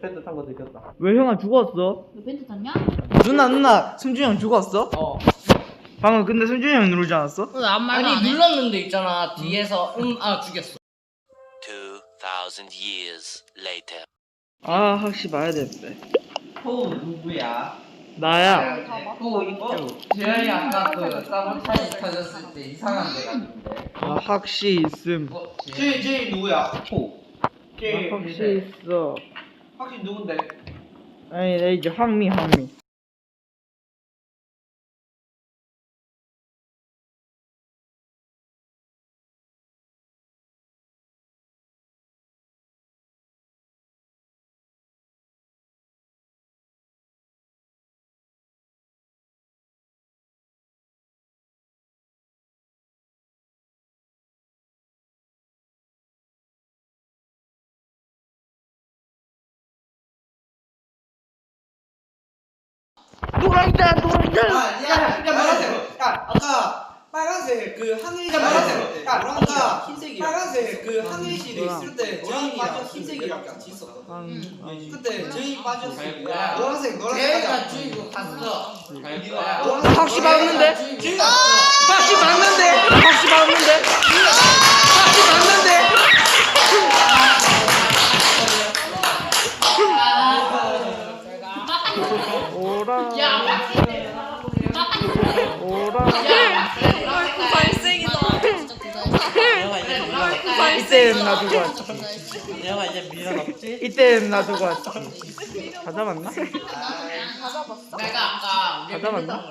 펜트 탄거 들켰다. 왜 형아 죽었어? 너 벤트 탔냐? 누나 누나 승준이 형 죽었어? 어. 방금 근데 승준이 형 누르지 않았어? 왜 아무 말도 아니 안 해? 눌렀는데 있잖아 뒤에서 음 아 죽였어. 2,000 years later. 아 학시 봐야 되는데 호 누구야? 나야 호 이거. 재현이 아까 그 사보타지 터졌을 때 이상한 데 갔는데. 나 학시 있음 어, 제이 제이 누구야? 호. 제이 나 학시 있어 확실히 누군데? 아니 나 이제 황미 황미 노랑이다 야, 야, 빨간색. 야, 아까 빨간색 그 항일실 빨간색. 야, 아까 흰색이 빨간색 그 항일실에 있을 때 저희가 흰색이랑 같이 있었거든. 황 그때 저희 때. 야. 노란색 노란색 하자. 죽이고 갔어. 노란색 학시 박는데? 죽이고 놔두고 왔지 내가 이제 미련 없지? 이때는 놔두고 왔지 다 잡았나? 내가 아까 우리 다 잡았나? 가